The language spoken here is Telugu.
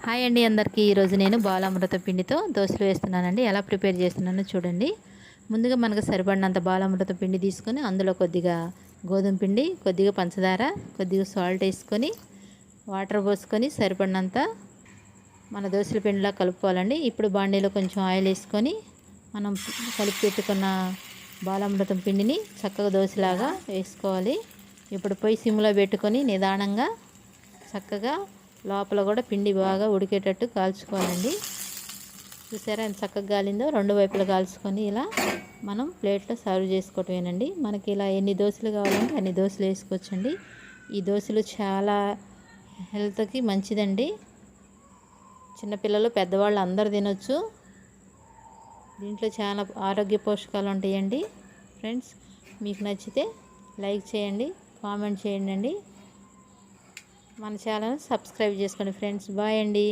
హాయ్ అండి అందరికీ. ఈరోజు నేను బాలామృత పిండితో దోశలు వేస్తున్నానండి. ఎలా ప్రిపేర్ చేస్తున్నానో చూడండి. ముందుగా మనకు సరిపడినంత బాలామృత పిండి తీసుకొని అందులో కొద్దిగా గోధుమ పిండి కొద్దిగా పంచదార కొద్దిగా సాల్ట్ వేసుకొని వాటర్ పోసుకొని సరిపడినంత మన దోశల పిండిలా కలుపుకోవాలండి. ఇప్పుడు బాండీలో కొంచెం ఆయిల్ వేసుకొని మనం కలిపి పెట్టుకున్న బాలామృతం పిండిని చక్కగా దోశలాగా వేసుకోవాలి. ఇప్పుడు పొయ్యి సిమ్లో పెట్టుకొని నిదానంగా చక్కగా లోపల కూడా పిండి బాగా ఉడికేటట్టు కాల్చుకోవాలండి. చూసారా ఎంత చక్కగా గాలిందో? రెండు వైపులా కాల్చుకొని ఇలా మనం ప్లేట్లో సర్వ్ చేసుకోవటమేనండి. మనకి ఇలా ఎన్ని దోశలు కావాలంటే అన్ని దోశలు వేసుకోవచ్చండి. ఈ దోశలు చాలా హెల్త్కి మంచిదండి. చిన్నపిల్లలు పెద్దవాళ్ళు అందరు తినొచ్చు. దీంట్లో చాలా ఆరోగ్య పోషకాలు ఉంటాయండి. ఫ్రెండ్స్ మీకు నచ్చితే లైక్ చేయండి కామెంట్ చేయండి అండి మన ఛానల్ సబ్స్క్రైబ్ చేసుకోండి ఫ్రెండ్స్ బాయ్ అండి